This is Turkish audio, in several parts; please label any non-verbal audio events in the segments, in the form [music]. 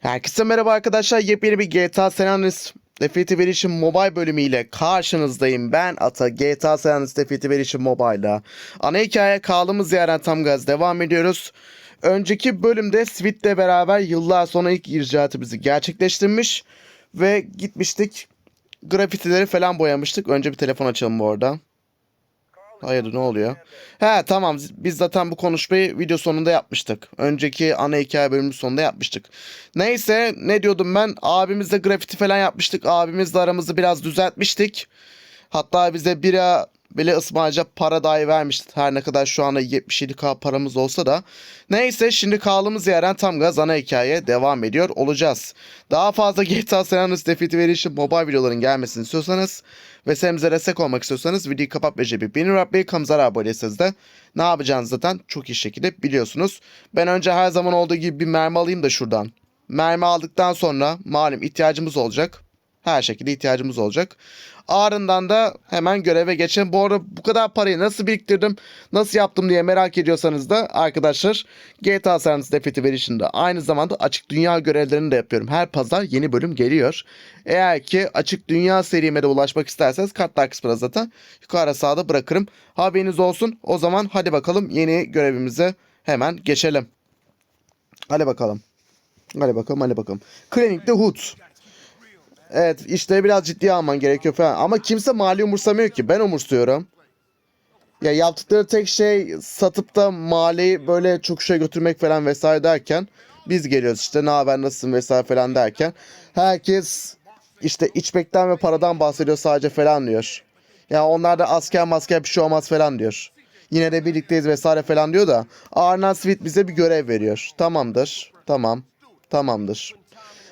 Herkese merhaba arkadaşlar. Yepyeni bir GTA San Andreas Definitive Edition Mobile bölümüyle karşınızdayım. Ben Ata GTA San Andreas Definitive Edition Mobile'da. Ana hikaye kaldığımız yerden tam gaz devam ediyoruz. Önceki bölümde Sweet'le beraber yıllar sonra ilk icraatımızı gerçekleştirmiş ve gitmiştik. Grafitileri falan boyamıştık. Önce bir telefon açalım bu arada. Hayır ne oluyor? He tamam biz zaten bu konuşmayı video sonunda yapmıştık. Önceki ana hikaye bölümü sonunda yapmıştık. Neyse ne diyordum ben abimizle grafiti falan yapmıştık. Abimizle aramızı biraz düzeltmiştik. Hatta bize bira bile ısmarlayacak para dahi vermişti. Her ne kadar şu anda 77k paramız olsa da. Neyse şimdi kaldığımız yerden tam gaz ana hikaye devam ediyor olacağız. Daha fazla GTA San Andreas Definitive Edition mobile videoların gelmesini istiyorsanız ve serimize destek olmak istiyorsanız videoyu kapat ve cebi beni Rabbi kanalımıza abone değilseniz de ne yapacağınızı zaten çok iyi şekilde biliyorsunuz. Ben önce her zaman olduğu gibi bir mermi alayım da şuradan. Mermi aldıktan sonra malum ihtiyacımız olacak. Her şekilde ihtiyacımız olacak. Ardından da hemen göreve geçelim. Bu arada bu kadar parayı nasıl biriktirdim, nasıl yaptım diye merak ediyorsanız da arkadaşlar GTA San Andreas Definitive Edition'da aynı zamanda açık dünya görevlerini de yapıyorum. Her pazar yeni bölüm geliyor. Eğer ki açık dünya serime de ulaşmak isterseniz kartlar kısmına zaten yukarı sağda bırakırım. Haberiniz olsun. O zaman hadi bakalım yeni görevimize hemen geçelim. Hadi bakalım. Hadi bakalım hadi bakalım. Clinic the Hood. Evet işte biraz ciddiye alman gerekiyor falan. Ama kimse mali umursamıyor ki. Ben umursuyorum. Ya yaptıkları tek şey satıp da maliyi böyle çok şey götürmek falan vesaire derken biz geliyoruz işte ne haber nasılsın vesaire falan derken herkes işte içmekten ve paradan bahsediyor sadece falan diyor. Ya onlar da asker masker bir şey olmaz falan diyor. Yine de birlikteyiz vesaire falan diyor da Arna Sweet bize bir görev veriyor. Tamamdır. Tamam. Tamamdır.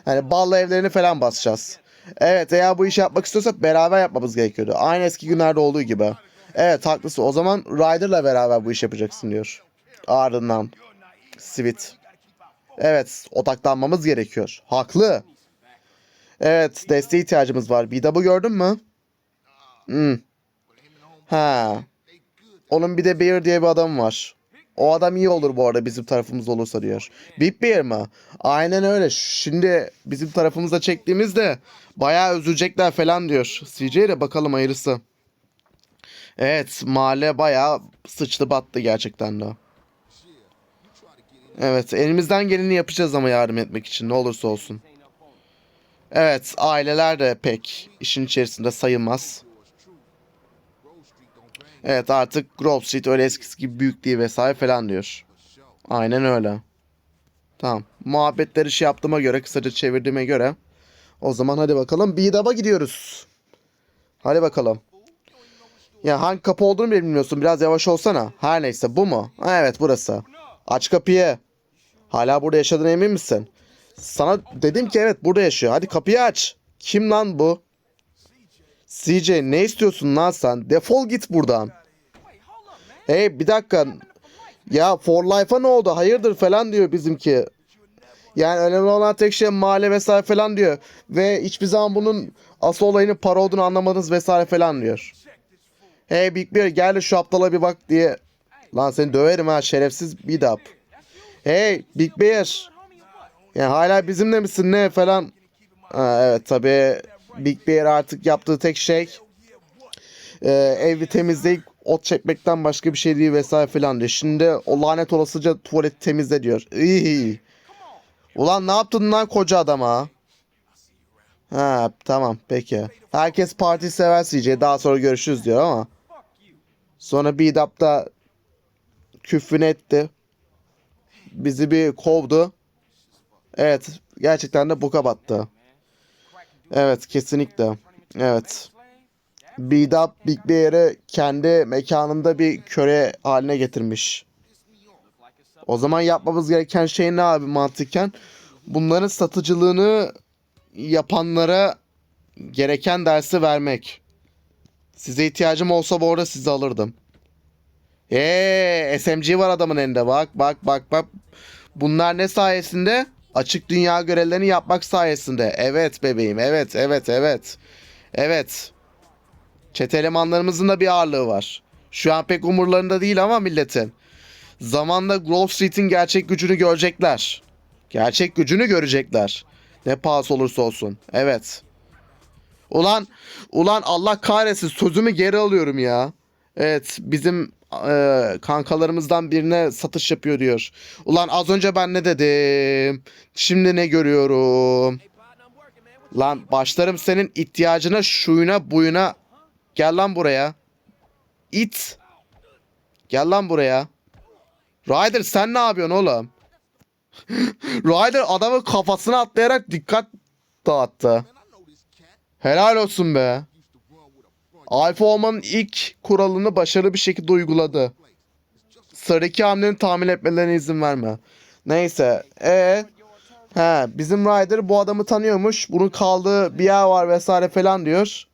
Hani balla evlerini falan basacağız. Evet eğer bu işi yapmak istiyorsak beraber yapmamız gerekiyordu. Aynı eski günlerde olduğu gibi. Evet haklısın. O zaman Ryder'la beraber bu işi yapacaksın diyor. Ardından. Sweet. Evet odaklanmamız gerekiyor. Haklı. Evet desteğe ihtiyacımız var. B-Dub'ı gördün mü? Hmm. Ha. Onun bir de Bear diye bir adam var. O adam iyi olur bu arada bizim tarafımız olursa diyor. Big Bear mı? Aynen öyle. Şimdi bizim tarafımızda çektiğimizde bayağı üzülecekler falan diyor. CJ de bakalım hayırlısı. Evet mahalle bayağı sıçtı battı gerçekten de. Evet elimizden geleni yapacağız ama yardım etmek için ne olursa olsun. Evet aileler de pek işin içerisinde sayılmaz. Evet artık Grove Street öyle eskisi gibi büyük değil vesaire falan diyor. Aynen öyle. Tamam. Muhabbetleri şey yaptığıma göre kısaca çevirdiğime göre. O zaman hadi bakalım B-Dub'a gidiyoruz. Hadi bakalım. Ya hangi kapı olduğunu bile bilmiyorsun. Biraz yavaş olsana. Her neyse bu mu? Ha, evet burası. Aç kapıyı. Hala burada yaşadığına emin misin? Sana dedim ki evet burada yaşıyor. Hadi kapıyı aç. Kim lan bu? CJ ne istiyorsun lan sen? Defol git buradan. Hey bir dakika. Ya For Life'a ne oldu? Hayırdır falan diyor bizimki. Yani önemli olan tek şey mahalle vesaire falan diyor. Ve hiçbir zaman bunun asıl olayının para olduğunu anlamadınız vesaire falan diyor. Hey Big Bear gel şu aptala bir bak diye. Lan seni döverim ha şerefsiz bir dap. Hey Big Bear. Ya hala bizimle misin ne falan. Ha, evet tabi Big Bear artık yaptığı tek şey e, evi temizleyip ot çekmekten başka bir şey değil vesaire falan diyor. Şimdi o lanet olasıca tuvaleti temizle diyor. İyi. Ulan ne yaptın lan koca adama? Ha tamam peki. Herkes parti sever CJ daha sonra görüşürüz diyor ama. Sonra B-Dub da küfrünü etti. Bizi bir kovdu. Evet gerçekten de boka battı. Evet kesinlikle. Evet. B-Dub Big Bear'ı kendi mekanında bir köre haline getirmiş. O zaman yapmamız gereken şey ne abi mantıken? Bunların satıcılığını yapanlara gereken dersi vermek. Size ihtiyacım olsa bu arada sizi alırdım. Eee SMG var adamın elinde bak bak bak bak. Bunlar ne sayesinde? Açık dünya görevlerini yapmak sayesinde. Evet bebeğim evet evet evet. Evet. Çete elemanlarımızın da bir ağırlığı var. Şu an pek umurlarında değil ama milletin. Zamanla Grove Street'in gerçek gücünü görecekler. Gerçek gücünü görecekler. Ne pahası olursa olsun. Evet. Ulan ulan Allah kahretsin sözümü geri alıyorum ya. Evet bizim e, kankalarımızdan birine satış yapıyor diyor. Ulan az önce ben ne dedim? Şimdi ne görüyorum? Lan başlarım senin ihtiyacına şuyuna buyuna. Gel lan buraya. İt. Gel lan buraya. Ryder sen ne yapıyorsun oğlum? [laughs] Ryder adamın kafasına atlayarak dikkat dağıttı. Helal olsun be. Alfa olmanın ilk kuralını başarılı bir şekilde uyguladı. Sıradaki hamleni tahmin etmelerine izin verme. Neyse. E He, bizim Ryder bu adamı tanıyormuş. Bunun kaldığı bir yer var vesaire falan diyor.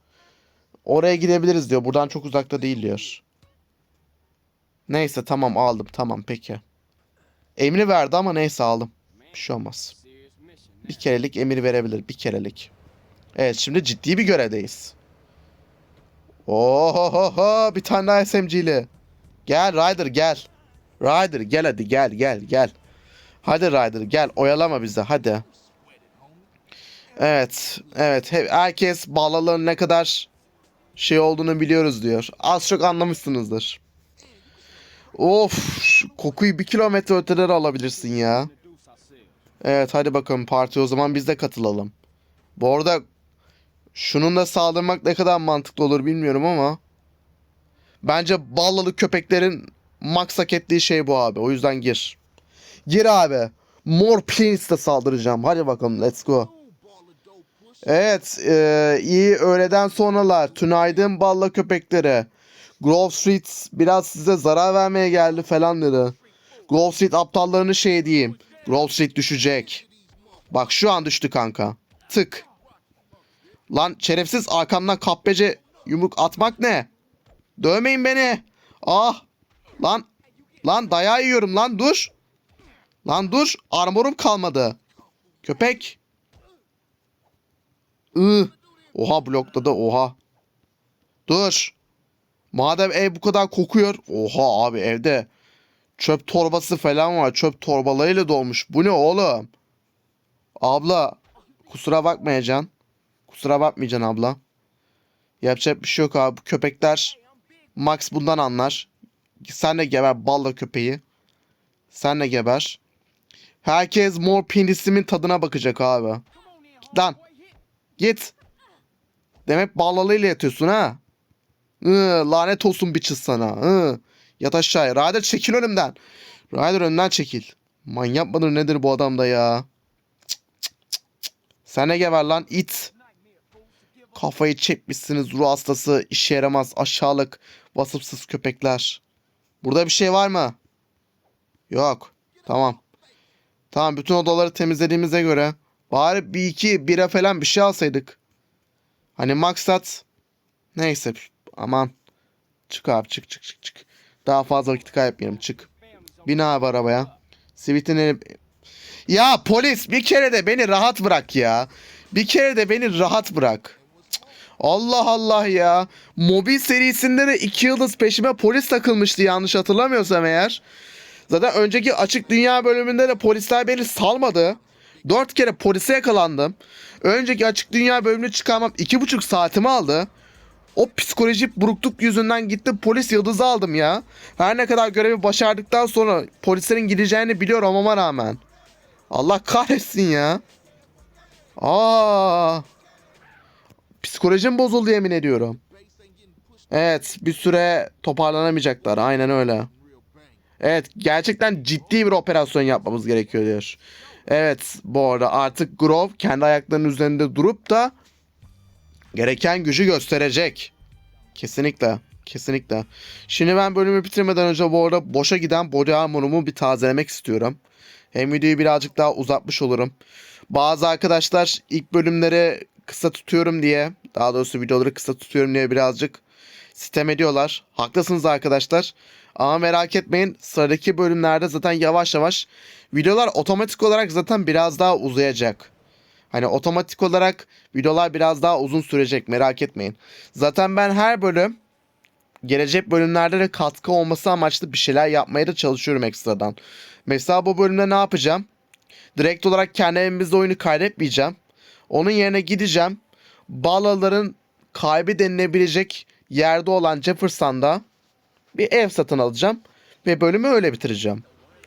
Oraya gidebiliriz diyor. Buradan çok uzakta değil diyor. Neyse tamam aldım. Tamam peki. Emri verdi ama neyse aldım. Bir şey olmaz. Bir kerelik emir verebilir. Bir kerelik. Evet şimdi ciddi bir görevdeyiz. Ohohoho bir tane daha SMG'li. Gel Ryder gel. Ryder gel hadi gel gel gel. Hadi Ryder gel oyalama bizi hadi. Evet evet he- herkes bağlalığın ne kadar şey olduğunu biliyoruz diyor. Az çok anlamışsınızdır. Of kokuyu bir kilometre ötelere alabilirsin ya. Evet hadi bakalım parti o zaman biz de katılalım. Bu arada şunun da sağlamak ne kadar mantıklı olur bilmiyorum ama bence ballalı köpeklerin max hak ettiği şey bu abi. O yüzden gir. Gir abi. More Planes'te saldıracağım. Hadi bakalım let's go. Evet e, iyi öğleden sonralar. Tünaydın balla köpekleri. Grove Street biraz size zarar vermeye geldi falan dedi. Grove Street aptallarını şey diyeyim. Grove Street düşecek. Bak şu an düştü kanka. Tık. Lan şerefsiz arkamdan kappece yumruk atmak ne? Dövmeyin beni. Ah. Lan. Lan dayağı yiyorum lan dur. Lan dur. Armorum kalmadı. Köpek. Ih. Oha blokladı oha. Dur. Madem ev bu kadar kokuyor. Oha abi evde. Çöp torbası falan var. Çöp torbalarıyla dolmuş. Bu ne oğlum? Abla. Kusura bakmayacaksın. Kusura bakmayacaksın abla. Yapacak bir şey yok abi. Köpekler Max bundan anlar. Sen de geber balla köpeği. Sen de geber. Herkes mor penisimin tadına bakacak abi. Lan. Git. Demek ballalıyla yatıyorsun ha. Iı, lanet olsun biçiz sana. Iı. Yat aşağıya. Ryder çekil önümden. Ryder önden çekil. Manyak mıdır nedir bu adam da ya? Cık, cık, cık, cık. Sen ne geber lan it. Kafayı çekmişsiniz ruh hastası, işe yaramaz, aşağılık, vasıfsız köpekler. Burada bir şey var mı? Yok. Tamam. Tamam bütün odaları temizlediğimize göre bari bir iki bira falan bir şey alsaydık. Hani maksat neyse aman çık abi çık çık çık çık. Daha fazla vakit kaybetmeyelim çık. Bin abi arabaya. Sivit'in eli... Ya polis bir kere de beni rahat bırak ya. Bir kere de beni rahat bırak. Allah Allah ya. Mobil serisinde de iki yıldız peşime polis takılmıştı yanlış hatırlamıyorsam eğer. Zaten önceki açık dünya bölümünde de polisler beni salmadı. Dört kere polise yakalandım. Önceki açık dünya bölümünü çıkarmam iki buçuk saatimi aldı. O psikolojik burukluk yüzünden gittim polis yıldızı aldım ya. Her ne kadar görevi başardıktan sonra polislerin gideceğini biliyor olmama rağmen. Allah kahretsin ya. Aa. Psikolojim bozuldu yemin ediyorum. Evet bir süre toparlanamayacaklar aynen öyle. Evet gerçekten ciddi bir operasyon yapmamız gerekiyor diyor. Evet bu arada artık Grove kendi ayaklarının üzerinde durup da gereken gücü gösterecek. Kesinlikle. Kesinlikle. Şimdi ben bölümü bitirmeden önce bu arada boşa giden body armorumu bir tazelemek istiyorum. Hem videoyu birazcık daha uzatmış olurum. Bazı arkadaşlar ilk bölümleri kısa tutuyorum diye, daha doğrusu videoları kısa tutuyorum diye birazcık sitem ediyorlar. Haklısınız arkadaşlar. Ama merak etmeyin sıradaki bölümlerde zaten yavaş yavaş videolar otomatik olarak zaten biraz daha uzayacak. Hani otomatik olarak videolar biraz daha uzun sürecek merak etmeyin. Zaten ben her bölüm gelecek bölümlerde de katkı olması amaçlı bir şeyler yapmaya da çalışıyorum ekstradan. Mesela bu bölümde ne yapacağım? Direkt olarak kendi evimizde oyunu kaydetmeyeceğim. Onun yerine gideceğim. Bağlaların kaybı denilebilecek yerde olan Jefferson'da bir ev satın alacağım. Ve bölümü öyle bitireceğim.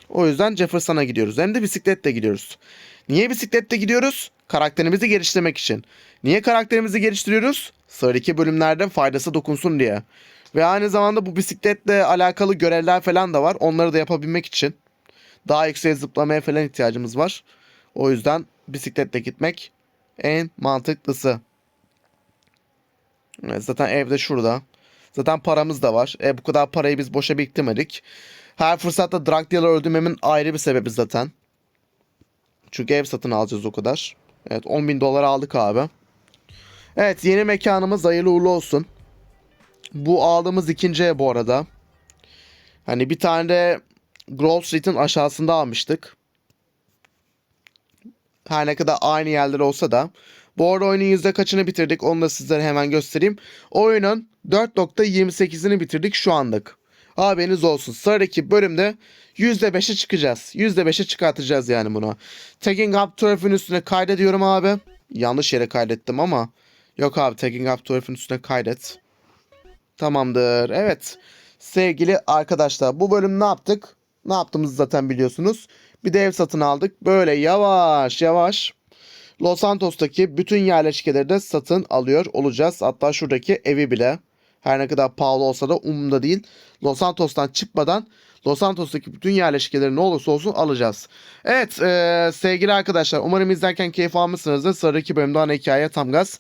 O yüzden Jefferson'a gidiyoruz. Hem de bisikletle gidiyoruz. Niye bisikletle gidiyoruz? Karakterimizi geliştirmek için. Niye karakterimizi geliştiriyoruz? Sonraki bölümlerde faydası dokunsun diye. Ve aynı zamanda bu bisikletle alakalı görevler falan da var. Onları da yapabilmek için. Daha yükseğe zıplamaya falan ihtiyacımız var. O yüzden bisikletle gitmek en mantıklısı. Evet, zaten evde şurada. Zaten paramız da var. E bu kadar parayı biz boşa biriktirmedik. Her fırsatta drug dealer öldürmemin ayrı bir sebebi zaten. Çünkü ev satın alacağız o kadar. Evet 10 bin dolar aldık abi. Evet yeni mekanımız hayırlı uğurlu olsun. Bu aldığımız ikinci ev bu arada. Hani bir tane de Grove Street'in aşağısında almıştık. Her ne kadar aynı yerler olsa da. Bu arada oyunun yüzde kaçını bitirdik onu da sizlere hemen göstereyim. Oyunun 4.28'ini bitirdik şu anlık. Haberiniz olsun. Sıradaki bölümde %5'e çıkacağız. %5'e çıkartacağız yani bunu. Taking up turf'ün üstüne kaydediyorum abi. Yanlış yere kaydettim ama. Yok abi taking up turf'ün üstüne kaydet. Tamamdır. Evet. Sevgili arkadaşlar bu bölüm ne yaptık? Ne yaptığımızı zaten biliyorsunuz. Bir de ev satın aldık. Böyle yavaş yavaş Los Santos'taki bütün yerleşkeleri de satın alıyor olacağız. Hatta şuradaki evi bile. Her ne kadar pahalı olsa da umurumda değil. Los Santos'tan çıkmadan Los Santos'taki bütün yerleşkeleri ne olursa olsun alacağız. Evet eee, sevgili arkadaşlar umarım izlerken keyif almışsınızdır. Sıradaki bölümde ana hikaye tam gaz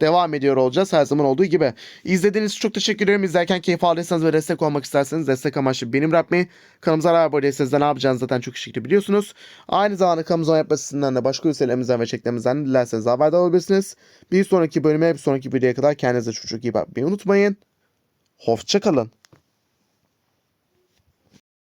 devam ediyor olacağız her zaman olduğu gibi. İzlediğiniz için çok teşekkür ederim. İzlerken keyif aldıysanız ve destek olmak isterseniz destek amaçlı benim Rapmi. Kanalımıza abone değilseniz de ne yapacağınızı zaten çok şekilde biliyorsunuz. Aynı zamanda kanalımıza yapmasından da başka ülkelerimizden ve çeklerimizden dilerseniz haberdar olabilirsiniz. Bir sonraki bölüme bir sonraki videoya kadar kendinize çok çok iyi bakmayı unutmayın. Hoşçakalın.